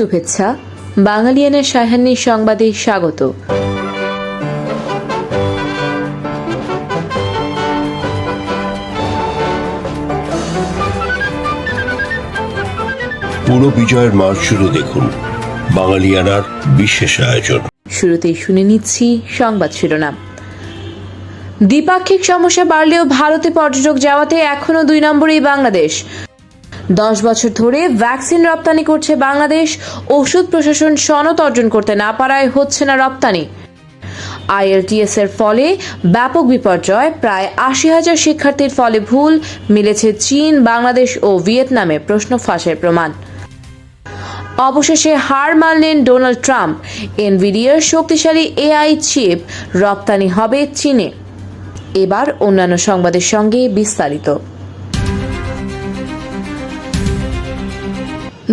শুভেচ্ছা। বাঙালিয়ানের সাহান্যী সংবাদে স্বাগত। পুরো বিজয়ের মাস জুড়ে দেখুন। বাঙালিয়ানার বিশেষ আয়োজন। শুরুতেই শুনে নিচ্ছি সংবাদ শিরোনাম। দ্বিপাক্ষিক সমস্যা বাড়লেও ভারতে পর্যটক যাওয়াতে এখনও দুই নম্বরেই বাংলাদেশ। দশ বছর ধরে ভ্যাকসিন রপ্তানি করছে বাংলাদেশ। ওষুধ প্রশাসন সনদ অর্জন করতে না পারায় হচ্ছে না রপ্তানি। আইএলটিএস এর ফলে ব্যাপক বিপর্যয়। প্রায় আশি হাজার শিক্ষার্থীর ফলে ভুল মিলেছে চীন, বাংলাদেশ ও ভিয়েতনামে প্রশ্ন ফাঁসের প্রমাণ। অবশেষে হার মানলেন ডোনাল্ড ট্রাম্প। এনভিডিয়ার শক্তিশালী এআই চিপ রপ্তানি হবে চীনে। এবার অন্যান্য সংবাদের সঙ্গে বিস্তারিত।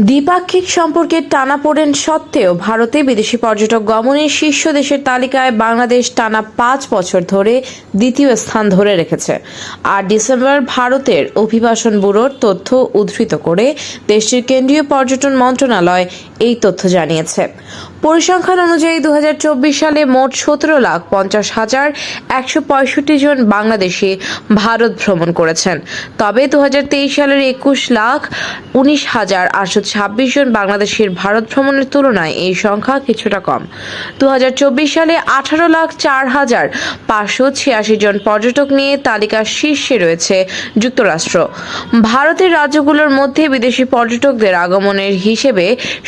দ্বিপাক্ষিক সম্পর্কের টানাপোড়েন সত্ত্বেও ভারতে বিদেশি পর্যটক গমনের শীর্ষ দেশের তালিকায় বাংলাদেশ টানা পাঁচ বছর ধরে দ্বিতীয় স্থান ধরে রেখেছে। আর ডিসেম্বর ভারতের অভিবাসন ব্যুরোর তথ্য উদ্ধৃত করে দেশটির কেন্দ্রীয় পর্যটন মন্ত্রণালয় এই তথ্য জানিয়েছে। পরিসংখ্যান অনুযায়ী দু হাজার চব্বিশ সালে মোট সতেরো লাখ পঞ্চাশ হাজার একশো পঁয়ষট্টি জন বাংলাদেশি ভারত ভ্রমণ করেছেন। তবে দু হাজার তেইশ সালের একুশ লাখ উনিশ হাজার আটশো ছাব্বিশ জন বাংলাদেশের ভারত ভ্রমণের তুলনায় এই সংখ্যা কিছুটা কম। দু হাজার চব্বিশ সালে আঠারো লাখ চার হাজার পাঁচশো ছিয়াশি জন পর্যটক নিয়ে তালিকার শীর্ষে রয়েছে যুক্তরাষ্ট্র। ভারতের রাজ্যগুলোর মধ্যে বিদেশি পর্যটকদের আগমনের হিসেবে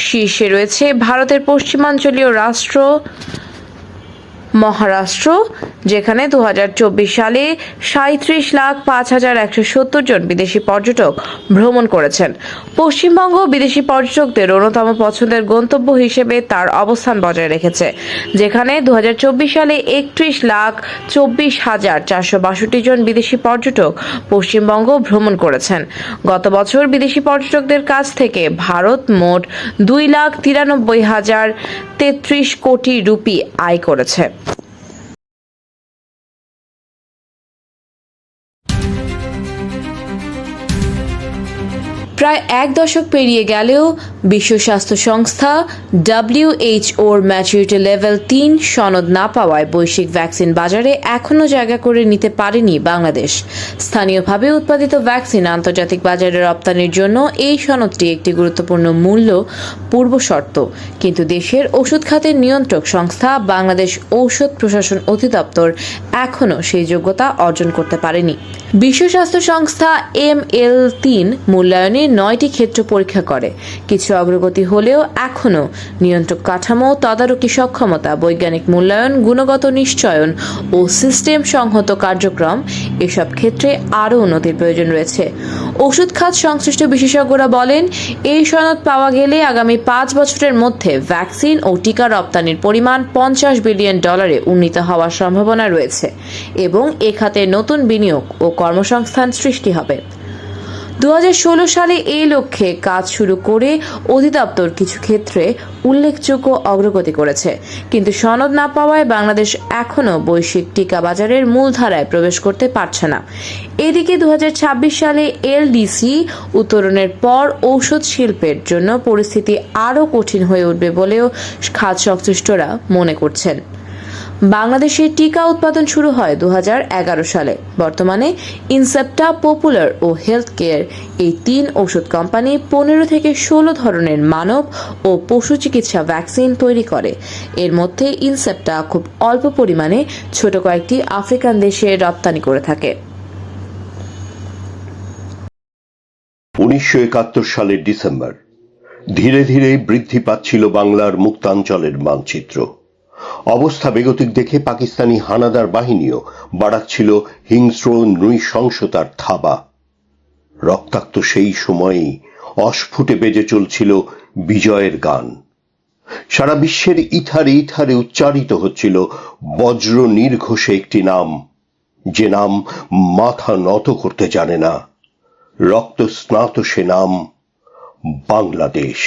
শীর্ষে রয়েছে ভারতের পশ্চিমাঞ্চলীয় রাষ্ট্র মহারাষ্ট্র যেখানে দু হাজার চব্বিশ সালে সাঁত্রিশ লাখ পাঁচ হাজার একশো সত্তর জন বিদেশি পর্যটক ভ্রমণ করেছেন। পশ্চিমবঙ্গ বিদেশি পর্যটকদের অন্যতম পছন্দের গন্তব্য হিসেবে তার অবস্থান বজায় রেখেছে, যেখানে দু হাজার চব্বিশ সালে একত্রিশ লাখ চব্বিশ হাজার চারশো বাষট্টি জন বিদেশি পর্যটক পশ্চিমবঙ্গ ভ্রমণ করেছেন। গত বছর বিদেশি পর্যটকদের কাছ থেকে ভারত মোট দুই লাখ তিরানব্বই হাজার তেত্রিশ কোটি রুপি আয় করেছে। প্রায় এক দশক পেরিয়ে গেলেও বিশ্ব স্বাস্থ্য সংস্থা ডাব্লিউএইচওর ম্যাচুরিটি লেভেল তিন সনদ না পাওয়ায় বৈশ্বিক ভ্যাকসিন বাজারে এখনও জায়গা করে নিতে পারেনি বাংলাদেশ। স্থানীয়ভাবে উৎপাদিত ভ্যাকসিন আন্তর্জাতিক বাজারে রপ্তানির জন্য এই সনদটি একটি গুরুত্বপূর্ণ মূল্য, পূর্ব শর্ত। কিন্তু দেশের ওষুধ খাতের নিয়ন্ত্রক সংস্থা বাংলাদেশ ঔষধ প্রশাসন অধিদপ্তর এখনও সেই যোগ্যতা অর্জন করতে পারেনি। বিশ্ব স্বাস্থ্য সংস্থা এম এল তিন মূল্যায়নে নয়টি ক্ষেত্র পরীক্ষা করে। কিছু অগ্রগতি হলেও এখনও নিয়ন্ত্রক কাঠামো, তদারকি সক্ষমতা, বৈজ্ঞানিক মূল্যায়ন, গুণগত নিশ্চয়ন ও সিস্টেম সংহত কার্যক্রম এসব ক্ষেত্রে আরও উন্নতির প্রয়োজন রয়েছে। ওষুধ খাত সংশ্লিষ্ট বিশেষজ্ঞরা বলেন, এই সনদ পাওয়া গেলে আগামী পাঁচ বছরের মধ্যে ভ্যাকসিন ও টিকা রপ্তানির পরিমাণ পঞ্চাশ বিলিয়ন ডলারে উন্নীত হওয়ার সম্ভাবনা রয়েছে এবং এ খাতে নতুন বিনিয়োগ ও কর্মসংস্থান সৃষ্টি হবে। দু হাজার ষোলো সালে এই লক্ষ্যে কাজ শুরু করে অধিদপ্তর কিছু ক্ষেত্রে উল্লেখযোগ্য অগ্রগতি করেছে। কিন্তু সনদ না পাওয়ায় বাংলাদেশ এখনও বৈশ্বিক টিকা বাজারের মূলধারায় প্রবেশ করতে পারছে না। এদিকে দু হাজার ছাব্বিশ সালে এলডিসি উত্তরণের পর ঔষধ শিল্পের জন্য পরিস্থিতি আরও কঠিন হয়ে উঠবে বলেও খাত সংশ্লিষ্টরা মনে করছেন। বাংলাদেশে টিকা উৎপাদন শুরু হয় দু হাজার এগারো সালে। বর্তমানে ইনসেপ্টা পপুলার ও হেলথ কেয়ার এই তিন ওষুধ কোম্পানি পনেরো থেকে ষোলো ধরনের মানব ও পশু চিকিৎসা ভ্যাকসিন তৈরি করে। এর মধ্যে ইনসেপ্টা খুব অল্প পরিমাণে ছোট কয়েকটি আফ্রিকান দেশে রপ্তানি করে থাকে। উনিশশো একাত্তর সালের ডিসেম্বর, ধীরে ধীরে বৃদ্ধি পাচ্ছিল বাংলার মুক্তাঞ্চলের মানচিত্র। অবস্থা বেগতিক দেখে পাকিস্তানি হানাদার বাহিনীও বাড়াচ্ছিল হিংস্র নৃশংসতার থাবা। রক্তাক্ত সেই সময়েই অস্ফুটে বেজে চলছিল বিজয়ের গান। সারা বিশ্বের ইথারে ইথারে উচ্চারিত হচ্ছিল বজ্র নির্ঘোষে একটি নাম, যে নাম মাথা নত করতে জানে না। রক্ত স্নাত সে নাম বাংলাদেশ।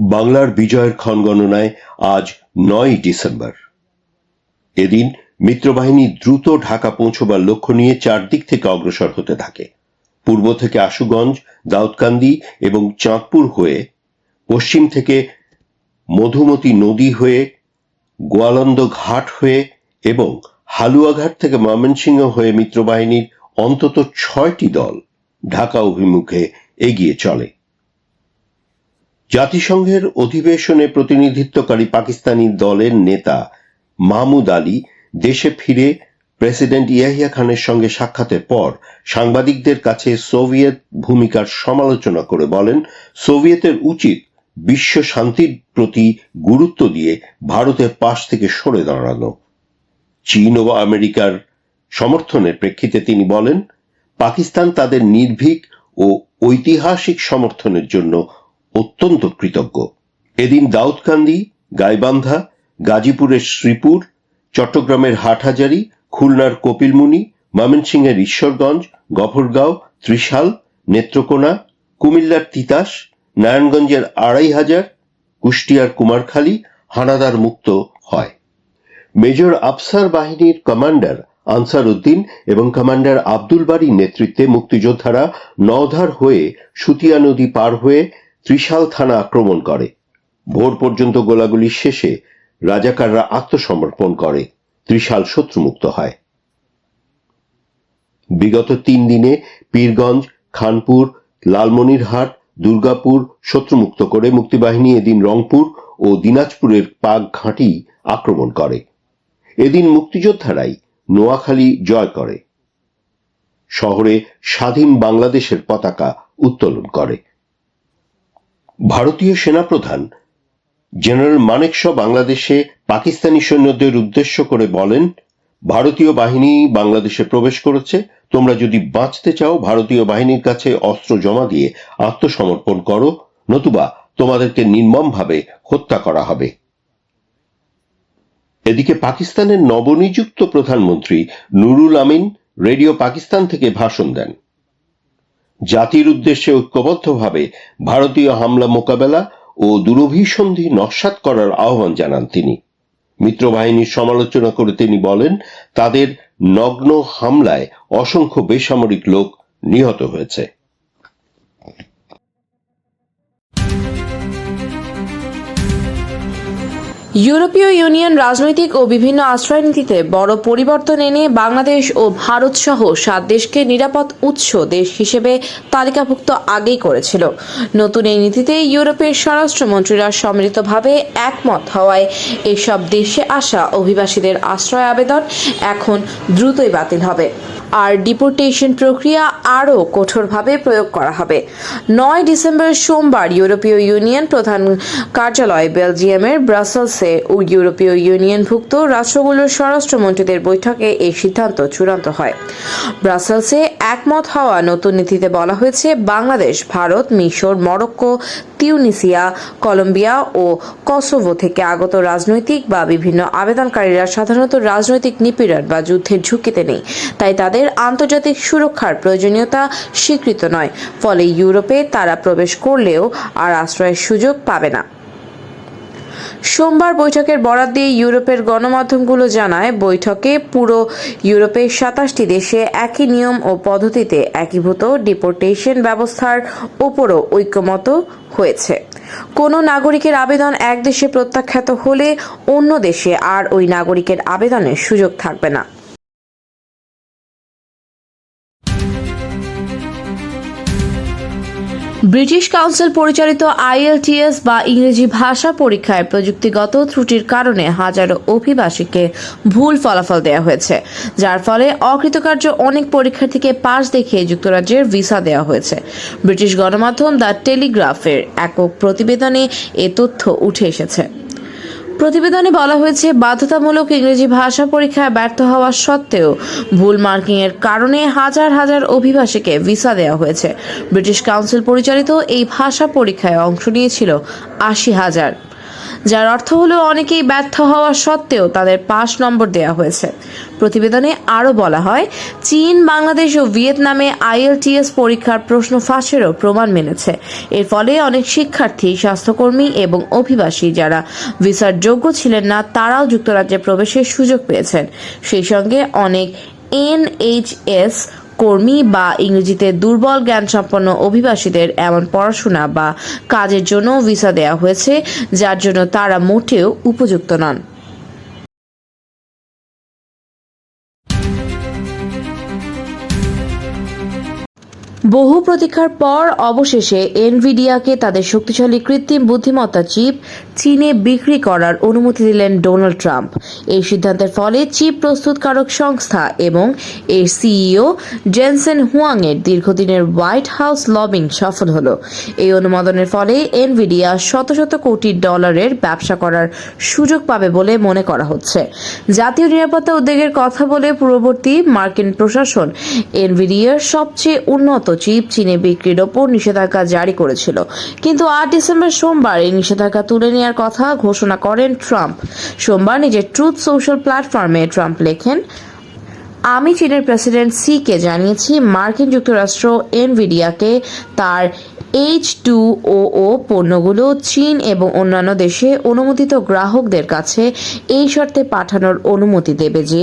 বাংলার বিজয়ের ক্ষণগণনায় আজ নয় ডিসেম্বর। এদিন মিত্রবাহিনী দ্রুত ঢাকা পৌঁছবার লক্ষ্য নিয়ে চারদিক থেকে অগ্রসর হতে থাকে। পূর্ব থেকে আশুগঞ্জ, দাউদকান্দি এবং চাঁদপুর হয়ে, পশ্চিম থেকে মধুমতি নদী হয়ে গোয়ালন্দ ঘাট হয়ে এবং হালুয়াঘাট থেকে ময়মনসিংহ হয়ে মিত্রবাহিনীর অন্তত ছয়টি দল ঢাকা অভিমুখে এগিয়ে চলে। জাতিসংঘের অধিবেশনে প্রতিনিধিত্বকারী পাকিস্তানি দলের নেতা মাহমুদ আলী দেশে ফিরে প্রেসিডেন্ট ইয়াহিয়া খানের সঙ্গে সাক্ষাতের পর সাংবাদিকদের কাছে সোভিয়েত ভূমিকার সমালোচনা করে বলেন, সোভিয়েতের উচিত বিশ্ব শান্তির প্রতি গুরুত্ব দিয়ে ভারতের পাশ থেকে সরে দাঁড়ানো। চীন ও আমেরিকার সমর্থনের প্রেক্ষিতে তিনি বলেন, পাকিস্তান তাদের নির্ভীক ও ঐতিহাসিক সমর্থনের জন্য অত্যন্ত কৃতজ্ঞ। এদিন দাউদকান্দি, গাইবান্ধা, গাজীপুরের শ্রীপুর, চট্টগ্রামের হাটহাজারি, খুলনার কপিলমুনি, ময়মনসিংহের ঈশ্বরগঞ্জ, গফরগাঁও, ত্রিশাল, নেত্রকোনা, কুমিল্লার তিতাস, নারায়ণগঞ্জের আড়াই হাজার কুষ্টিয়ার কুমারখালী, হানাদার মুক্ত হয়। মেজর আফসার বাহিনীর কমান্ডার আনসার উদ্দিন এবং কমান্ডার আব্দুল বাড়ির নেতৃত্বে মুক্তিযোদ্ধারা নওধার হয়ে সুতিয়া নদী পার হয়ে ত্রিশাল থানা আক্রমণ করে। ভোর পর্যন্ত গোলাগুলি শেষে রাজাকাররা আত্মসমর্পণ করে। ত্রিশাল শত্রুমুক্ত হয়। বিগত তিন দিনে পীরগঞ্জ, খানপুর, লালমনিরহাট, দুর্গাপুর শত্রুমুক্ত করে মুক্তিবাহিনী এদিন রংপুর ও দিনাজপুরের পাক ঘাঁটি আক্রমণ করে। এদিন মুক্তিযোদ্ধারাই নোয়াখালী জয় করে। শহরে স্বাধীন বাংলাদেশের পতাকা উত্তোলন করে। ভারতীয় সেনাপ্রধান জেনারেল মানেকশ বাংলাদেশে পাকিস্তানি সৈন্যদের উদ্দেশ্য করে বলেন, ভারতীয় বাহিনী বাংলাদেশে প্রবেশ করেছে। তোমরা যদি বাঁচতে চাও, ভারতীয় বাহিনীর কাছে অস্ত্র জমা দিয়ে আত্মসমর্পণ করো। নতুবা তোমাদেরকে নির্মমভাবে হত্যা করা হবে। এদিকে পাকিস্তানের নবনিযুক্ত প্রধানমন্ত্রী নুরুল আমিন রেডিও পাকিস্তান থেকে ভাষণ দেন। জাতির উদ্দেশ্যে ঐক্যবদ্ধভাবে ভারতীয় হামলা মোকাবেলা ও দুরভিসন্ধি নস্বাত করার আহ্বান জানান তিনি। মিত্রবাহিনীর সমালোচনা করে তিনি বলেন, তাদের নগ্ন হামলায় অসংখ্য বেসামরিক লোক নিহত হয়েছে। ইউরোপীয় ইউনিয়ন রাজনৈতিক ও বিভিন্ন আশ্রয়নীতিতে বড় পরিবর্তন এনে বাংলাদেশ ও ভারত সহ সাত দেশকে নিরাপদ উৎস দেশ হিসেবে তালিকাভুক্ত আগেই করেছিল। নতুন এই নীতিতে ইউরোপের স্বরাষ্ট্রমন্ত্রীরা সম্মিলিতভাবে একমত হওয়ায় এসব দেশে আসা অভিবাসীদের আশ্রয় আবেদন এখন দ্রুতই বাতিল হবে। আর ডিপোর্টেশন প্রক্রিয়া আরও কঠোরভাবে প্রয়োগ করা হবে। নয় ডিসেম্বর সোমবার ইউরোপীয় ইউনিয়ন প্রধান কার্যালয় বেলজিয়ামের ব্রাসেলসে ও ইউরোপীয় ইউনিয়নভুক্ত রাষ্ট্রগুলোর স্বরাষ্ট্রমন্ত্রীদের বৈঠকে এই সিদ্ধান্ত চূড়ান্ত হয়। ব্রাসেলসে একমত হওয়া নতুন নীতিতে বলা হয়েছে, বাংলাদেশ, ভারত, মিশর, মরক্কো, তিউনিসিয়া, কলম্বিয়া ও কসোভো থেকে আগত রাজনৈতিক বা বিভিন্ন আবেদনকারীরা সাধারণত রাজনৈতিক নিপীড়ন বা যুদ্ধের ঝুঁকিতে নেই। তাই তাদের আন্তর্জাতিক সুরক্ষার প্রয়োজনীয়তা স্বীকৃত নয়। ফলে ইউরোপে তারা প্রবেশ করলেও আর আশ্রয়ের সুযোগ পাবে না। সোমবার বৈঠকের বরাত দিয়ে ইউরোপের গণমাধ্যমগুলো জানায়, বৈঠকে পুরো ইউরোপের সাতাশটি দেশে একই নিয়ম ও পদ্ধতিতে একীভূত ডিপোর্টেশন ব্যবস্থার ওপরও ঐক্যমত হয়েছে। কোনো নাগরিকের আবেদন এক দেশে প্রত্যাখ্যাত হলে অন্য দেশে আর ওই নাগরিকের আবেদনের সুযোগ থাকবে না। ব্রিটিশ কাউন্সিল পরিচালিত আইএলটিএস বা ইংরেজি ভাষা পরীক্ষায় প্রযুক্তিগত ত্রুটির কারণে হাজারো অভিবাসীকে ভুল ফলাফল দেওয়া হয়েছে, যার ফলে অকৃতকার্য অনেক পরীক্ষার্থীকে পাশ দেখিয়ে যুক্তরাজ্যের ভিসা দেওয়া হয়েছে। ব্রিটিশ গণমাধ্যম দ্য টেলিগ্রাফের একক প্রতিবেদনে এ তথ্য উঠে এসেছে। প্রতিবেদনে বলা হয়েছে, বাধ্যতামূলক ইংরেজি ভাষা পরীক্ষায় ব্যর্থ হওয়া সত্ত্বেও ভুল মার্কিংয়ের কারণে হাজার হাজার অভিবাসীকে ভিসা দেওয়া হয়েছে। ব্রিটিশ কাউন্সিল পরিচালিত এই ভাষা পরীক্ষায় অংশ নিয়েছিল আশি হাজার। যার অর্থ হলো অনেকেই ব্যর্থ হওয়া সত্ত্বেও তাদের পাস নম্বর দেওয়া হয়েছে। প্রতিবেদনে আরও বলা হয়, চীন, বাংলাদেশ ও ভিয়েতনামে আইএলটিএস পরীক্ষার প্রশ্ন ফাঁসেরও প্রমাণ মেনেছে। এর ফলে অনেক শিক্ষার্থী, স্বাস্থ্যকর্মী এবং অভিবাসী যারা ভিসার যোগ্য ছিলেন না, তারাও যুক্তরাজ্যে প্রবেশের সুযোগ পেয়েছেন। সেই সঙ্গে অনেক এনএইচএস কর্মী বা ইংরেজিতে দুর্বল জ্ঞান সম্পন্ন অভিবাসীদের এমন পড়াশোনা বা কাজের জন্য ভিসা দেওয়া হয়েছে, যার জন্য তারা মোটেও উপযুক্ত নন। বহু প্রতীক্ষার পর অবশেষে এনভিডিয়াকে তাদের শক্তিশালী কৃত্রিম বুদ্ধিমত্তা চিপ চীনে বিক্রি করার অনুমতি দিলেন ডোনাল্ড ট্রাম্প। এই সিদ্ধান্তের ফলে চিপ প্রস্তুতকারক সংস্থা এবং এর সিইও জেনসেন হুয়াংয়ের দীর্ঘদিনের হোয়াইট হাউস লবিং সফল হল। এই অনুমোদনের ফলে এনভিডিয়া শত শত কোটি ডলারের ব্যবসা করার সুযোগ পাবে বলে মনে করা হচ্ছে। জাতীয় নিরাপত্তা উদ্বেগের কথা বলে পূর্ববর্তী মার্কিন প্রশাসন এনভিডিয়ার সবচেয়ে উন্নত চিপ চীনে বিক্রির ওপর নিষেধাজ্ঞা জারি করেছিল। কিন্তু আট ডিসেম্বর সোমবার এই নিষেধাজ্ঞা তুলে নেওয়ার কথা ঘোষণা করেন ট্রাম্প। সোমবার নিজের ট্রুথ সোশ্যাল প্ল্যাটফর্মে ট্রাম্প লেখেন, আমি চীনের প্রেসিডেন্ট সি কে জানিয়েছি, মার্কিন যুক্তরাষ্ট্র এনভিডিয়াকে তার এইচ টু ও পণ্যগুলো চীন এবং অন্যান্য দেশে অনুমোদিত গ্রাহকদের কাছে এই শর্তে পাঠানোর অনুমতি দেবে যে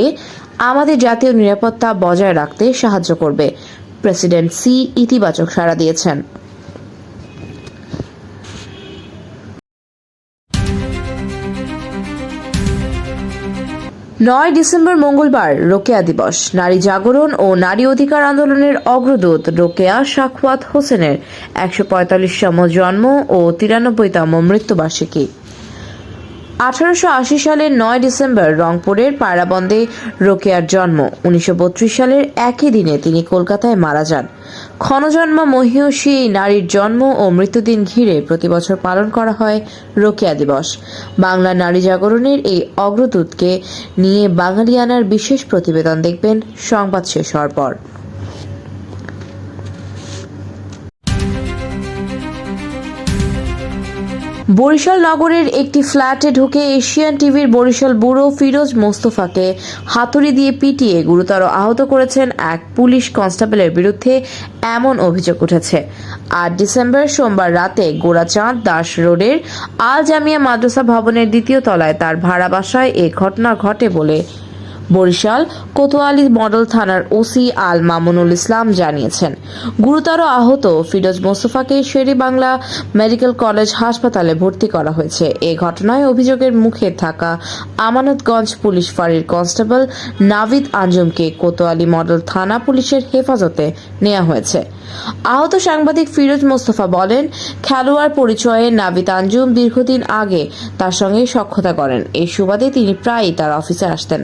আমাদের জাতীয় নিরাপত্তা বজায় রাখতে সাহায্য করবে। প্রেসিডেন্ট সি ইতিবাচক সাড়া দিয়েছেন। নয় ডিসেম্বর মঙ্গলবার রোকেয়া দিবস। নারী জাগরণ ও নারী অধিকার আন্দোলনের অগ্রদূত রোকেয়া সাখওয়াত হোসেনের একশো পঁয়তাল্লিশতম জন্ম ও তিরানব্বইতম মৃত্যুবার্ষিকী। আঠারোশো আশি সালের নয় ডিসেম্বর রংপুরের পায়রাবন্দে রোকেয়ার জন্ম। উনিশশো বত্রিশ সালের একই দিনে তিনি কলকাতায় মারা যান। ক্ষণজন্মা মহিয়সী এই নারীর জন্ম ও মৃত্যুদিন ঘিরে প্রতি বছর পালন করা হয় রোকেয়া দিবস। বাংলা নারী জাগরণের এই অগ্রদূতকে নিয়ে বাঙালিয়ানার বিশেষ প্রতিবেদন দেখবেন সংবাদ শেষ হওয়ার পর। বরিশাল নগরের একটি ফ্ল্যাটে ঢুকে এশিয়ান টিভির বরিশাল ব্যুরো ফিরোজ মোস্তফাকে হাতুড়ি দিয়ে পিটিয়ে গুরুতর আহত করেছেন এক পুলিশ কনস্টেবলের বিরুদ্ধে এমন অভিযোগ উঠেছে। আট ডিসেম্বর সোমবার রাতে গোড়াচাঁদ দাস রোডের আল জামিয়া মাদ্রাসা ভবনের দ্বিতীয় তলায় তার ভাড়া বাসায় এ ঘটনা ঘটে বলে বরিশাল, কোতোয়ালি মডেল থানার ওসি আল মামুনুল ইসলাম জানিয়েছেন। গুরুতর আহত ফিরোজ মোস্তফাকে শেরি বাংলা মেডিকেল কলেজ হাসপাতালে ভর্তি করা হয়েছে। এ ঘটনায় অভিযোগের মুখে থাকা আমানতগঞ্জ পুলিশ ফাঁড়ির কনস্টেবল নাভিদ আঞ্জুমকে কোতোয়ালি মডেল থানা পুলিশের হেফাজতে নেওয়া হয়েছে। আহত সাংবাদিক ফিরোজ মোস্তফা বলেন, খেলোয়াড় পরিচয়ে নাভিদ আঞ্জুম দীর্ঘদিন আগে তার সঙ্গে সখ্যতা করেন। এই সুবাদে তিনি প্রায়ই তার অফিসে আসতেন।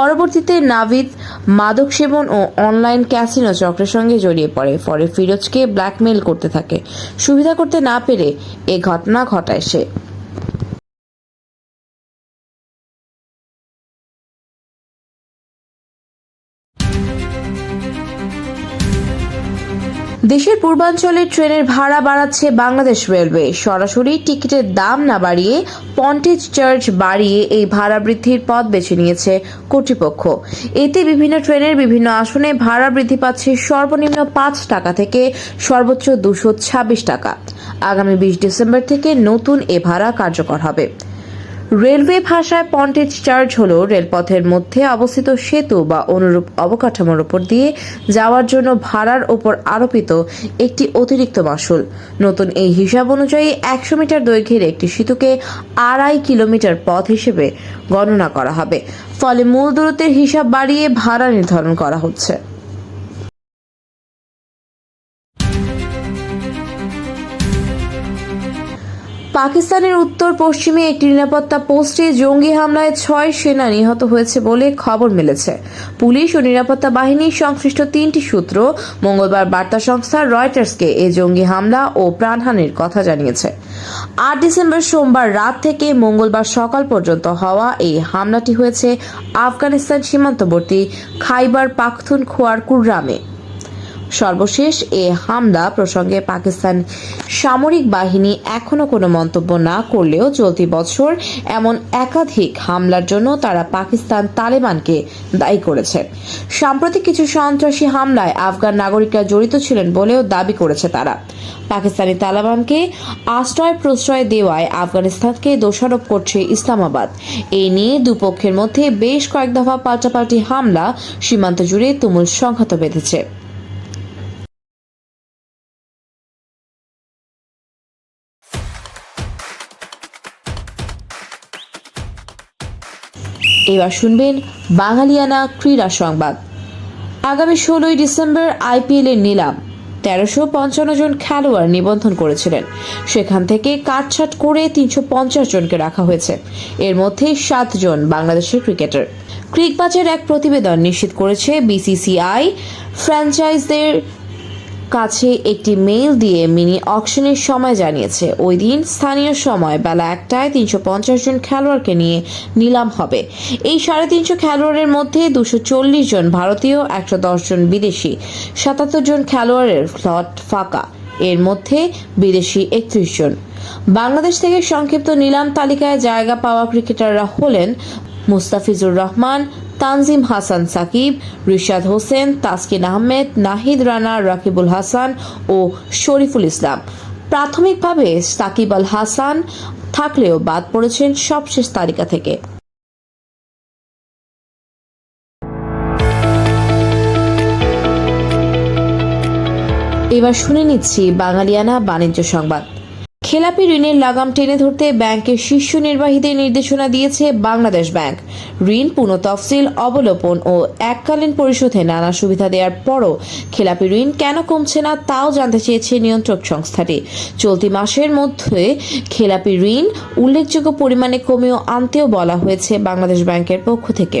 পরবর্তীতে নাভিদ, মাদক সেবন ও অনলাইন ক্যাসিনো চক্রের সঙ্গে জড়িয়ে পড়ে। পরে ফিরোজকে ব্ল্যাকমেল করতে থাকে। সুবিধা করতে না পেরে এ ঘটনা ঘটায় সে। দেশের পূর্বাঞ্চলে ট্রেনের ভাড়া বাড়াচ্ছে বাংলাদেশ রেলওয়ে। সরাসরি টিকিটের দাম না বাড়িয়ে পন্টেজ চার্জ বাড়িয়ে এই ভাড়া বৃদ্ধির পথ বেছে নিয়েছে কর্তৃপক্ষ। এতে বিভিন্ন ট্রেনের বিভিন্ন আসনে ভাড়া বৃদ্ধি পাচ্ছে সর্বনিম্ন পাঁচ টাকা থেকে সর্বোচ্চ দুশো ছাব্বিশ টাকা। আগামী বিশ ডিসেম্বর থেকে নতুন এ ভাড়া কার্যকর হবে। রেলওয়ে ভাষায় পন্টেজ চার্জ হল রেলপথের মধ্যে অবস্থিত সেতু বা অনুরূপ অবকাঠামোর উপর দিয়ে যাওয়ার জন্য ভাড়ার ওপর আরোপিত একটি অতিরিক্ত মাসুল। নতুন এই হিসাব অনুযায়ী একশো মিটার দৈর্ঘ্যের একটি সেতুকে আড়াই কিলোমিটার পথ হিসেবে গণনা করা হবে। ফলে মূল দূরত্বের হিসাব বাড়িয়ে ভাড়া নির্ধারণ করা হচ্ছে। পাকিস্তানের উত্তর পশ্চিমে একটি নিরাপত্তা পোস্টে জঙ্গি হামলায় ছয় সেনা নিহত হয়েছে বলে খবর মিলেছে। পুলিশ ও নিরাপত্তা বাহিনীর সংশ্লিষ্ট তিনটি সূত্র মঙ্গলবার বার্তা সংস্থা রয়টার্সকে এ জঙ্গি হামলা ও প্রাণহানির কথা জানিয়েছে। আট ডিসেম্বর সোমবার রাত থেকে মঙ্গলবার সকাল পর্যন্ত হওয়া এই হামলাটি হয়েছে আফগানিস্তান সীমান্তবর্তী খাইবার পাখতুন খোয়ার কুররামে। সর্বশেষ এ হামলা প্রসঙ্গে পাকিস্তান সামরিক বাহিনী এখনও কোনো মন্তব্য না করলেও চলতি বছর এমন একাধিক হামলার জন্য তারা পাকিস্তান তালেবানকে দায়ী করেছে। সাম্প্রতিক কিছু সন্ত্রাসী হামলায় আফগান নাগরিকরা জড়িত ছিলেন বলেও দাবি করেছে তারা। পাকিস্তানি তালেবানকে আশ্রয় প্রশ্রয় দেওয়ায় আফগানিস্তানকে দোষারোপ করছে ইসলামাবাদ। এই নিয়ে দুপক্ষের মধ্যে বেশ কয়েক দফা পাল্টাপাল্টি হামলা সীমান্ত জুড়ে তুমুল সংঘাত বেঁধেছে। এবার শুনবেন বাঙালিয়ানা ক্রীড়া সংবাদ। আগামী ষোলোই ডিসেম্বর আইপিএল এর নিলাম। তেরোশো পঞ্চান্ন জন খেলোয়াড় নিবন্ধন করেছিলেন। সেখান থেকে কাটছাট করে তিনশো পঞ্চাশ জনকে রাখা হয়েছে। এর মধ্যে সাতজন বাংলাদেশের ক্রিকেটার। ক্রিকবাজের এক প্রতিবেদন নিশ্চিত করেছে বিসিসিআই। ফ্র্যাঞ্চাইজদের কাছে একটি মেইল দিয়ে মিনি অকশনের সময় জানিয়েছে, ওই দিন স্থানীয় সময় বেলা একটায় তিনশো পঞ্চাশ জন খেলোয়াড়কে নিয়ে নিলাম হবে। এই সাড়ে তিনশো খেলোয়াড়ের মধ্যে দুশো চল্লিশ জন ভারতীয়, একশো দশ জন বিদেশি, সাতাত্তর জন খেলোয়াড়ের স্লট ফাঁকা। এর মধ্যে বিদেশি একত্রিশ জন। বাংলাদেশ থেকে সংক্ষিপ্ত নিলাম তালিকায় জায়গা পাওয়া ক্রিকেটাররা হলেন মুস্তাফিজুর রহমান, তানজিম হাসান সাকিব, রিশাদ হোসেন, তাসকিন আহমেদ, নাহিদ রানা, রাকিবুল হাসান ও শরীফুল ইসলাম। প্রাথমিকভাবে সাকিব আল হাসান থাকলেও বাদ পড়েছেন সবশেষ তালিকা থেকে। এবার শুনে নিচ্ছি বাঙালিয়ানা বাণিজ্য সংবাদ। খেলাপি ঋণের লাগাম টেনে ধরতে ব্যাংকের শীর্ষ নির্বাহীদের নির্দেশনা দিয়েছে বাংলাদেশ ব্যাংক। ঋণ পুনঃতফসিল অবলোপন ও এককালীন পরিশোধে নানা সুবিধা দেওয়ার পরও খেলাপি ঋণ কেন কমছে না তাও জানতে চেয়েছে নিয়ন্ত্রক সংস্থাটি। চলতি মাসের মধ্যে খেলাপি ঋণ উল্লেখযোগ্য পরিমাণে কমিয়েও আনতেও বলা হয়েছে বাংলাদেশ ব্যাংকের পক্ষ থেকে।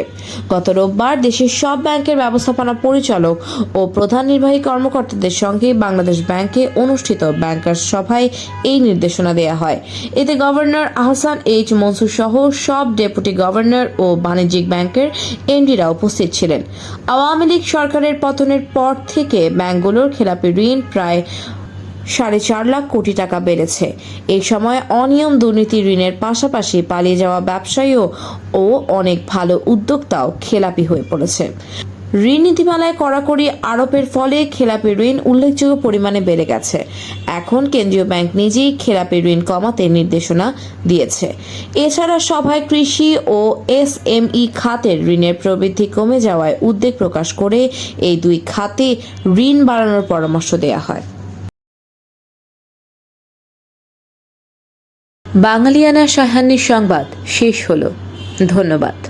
গত রোববার দেশের সব ব্যাংকের ব্যবস্থাপনা পরিচালক ও প্রধান নির্বাহী কর্মকর্তাদের সঙ্গে বাংলাদেশ ব্যাংকে অনুষ্ঠিত ব্যাংকার সভায় এই নির্দেশনা দেওয়া হয়। এতে গভর্নর আহসান এইচ মনসুর সহ সব ডেপুটি গভর্নর ও বাণিজ্যিক ব্যাংকের এমডিরা উপস্থিত ছিলেন। আওয়ামী লীগ সরকারের পতনের পর থেকে ব্যাংকগুলোর খেলাপি ঋণ প্রায় সাড়ে চার লাখ কোটি টাকা বেড়েছে। এই সময় অনিয়ম দুর্নীতি ঋণের পাশাপাশি পালিয়ে যাওয়া ব্যবসায়ীও ও অনেক ভালো উদ্যোক্তাও খেলাপি হয়ে পড়েছে। ঋণ নীতিমালায় কড়াকড়ি আরোপের ফলে খেলাপি ঋণ উল্লেখযোগ্য পরিমাণে বেড়ে গেছে। এখন কেন্দ্রীয় ব্যাংক নিজেই খেলাপি ঋণ কমাতে নির্দেশনা দিয়েছে। এছাড়া সভায় কৃষি ও এসএমই খাতের ঋণের প্রবৃদ্ধি কমে যাওয়ায় উদ্বেগ প্রকাশ করে এই দুই খাতে ঋণ বাড়ানোর পরামর্শ দেওয়া হয়। বাঙালিয়ানা সাহান্যের সংবাদ শেষ হলো। ধন্যবাদ।